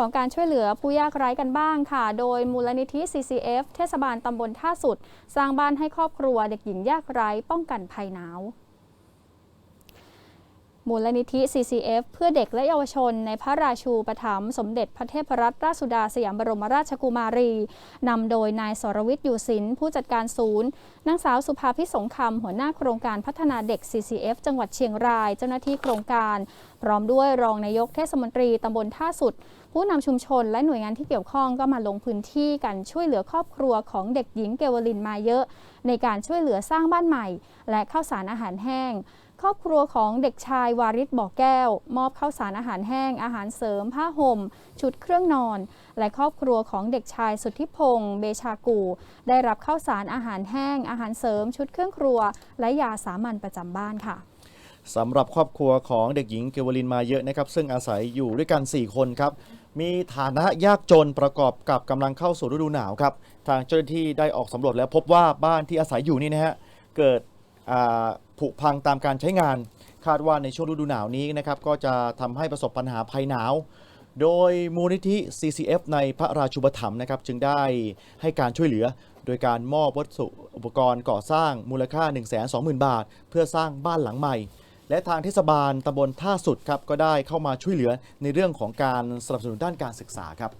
ของการช่วยเหลือผู้ยากไร้กันบ้างค่ะ โดยมูลนิธิ CCF เทศบาลตำบลท่าสุด สร้างบ้านให้ครอบครัวเด็กหญิงยากไร้ป้องกันภัยหนาว มูลนิธิ CCF เพื่อเด็กและเยาวชนในพระราชูปถัมภ์สมเด็จพระเทพรัตนราชสุดาสยามบรมราชกุมารี นำโดยนายสรวิทย์อยู่ศิลป์ผู้จัดการศูนย์ นางสาวสุภาพิสงคำหัวหน้าโครงการพัฒนาเด็ก CCF จังหวัดเชียงราย เจ้าหน้าที่โครงการ พร้อมด้วยรองนายกเทศมนตรีตำบลท่าสุด ผู้นำชุมชนและหน่วยงานที่เกี่ยวข้องก็มาลงพื้นที่กันช่วยเหลือครอบครัวของเด็กหญิงเกวลินมาเยอะ ในการช่วยเหลือสร้างบ้านใหม่ และข้าวสารอาหารแห้ง ครอบครัวของเด็กชายวาริศบ่อแก้ว มอบข้าวสารอาหารแห้ง อาหารเสริม ผ้าห่ม ชุดเครื่องนอน และครอบครัวของเด็กชายสุทธิพงศ์เบชากู ได้รับข้าวสารอาหารแห้ง อาหารเสริม ชุดเครื่องครัว และยาสามัญประจำบ้านค่ะสำหรับครอบครัวของเด็กหญิงเกวลินมาเยอะนะครับ ซึ่งอาศัยอยู่ด้วยกัน 4 คนครับ มีฐานะยากจนประกอบกับกำลังเข้าสู่ฤดูหนาวครับ ทางเจ้าหน้าที่ได้ออกสำรวจแล้วพบว่าบ้านที่อาศัยอยู่นี่นะฮะเกิดอ่า ผุพังตามการใช้งาน คาดว่าในช่วงฤดูหนาวนี้นะครับก็จะทำให้ประสบปัญหาภัยหนาว โดยมูลนิธิ CCF ในพระราชูปถัมภ์นะครับจึงได้ให้การช่วยเหลือ โดยการมอบวัสดุอุปกรณ์ก่อสร้างมูลค่า 120,000 บาท เพื่อสร้างบ้านหลังใหม่และทางเทศบาลตำบลท่าสุดครับก็ได้เข้ามาช่วยเหลือในเรื่องของการสนับสนุนด้านการศึกษาครับ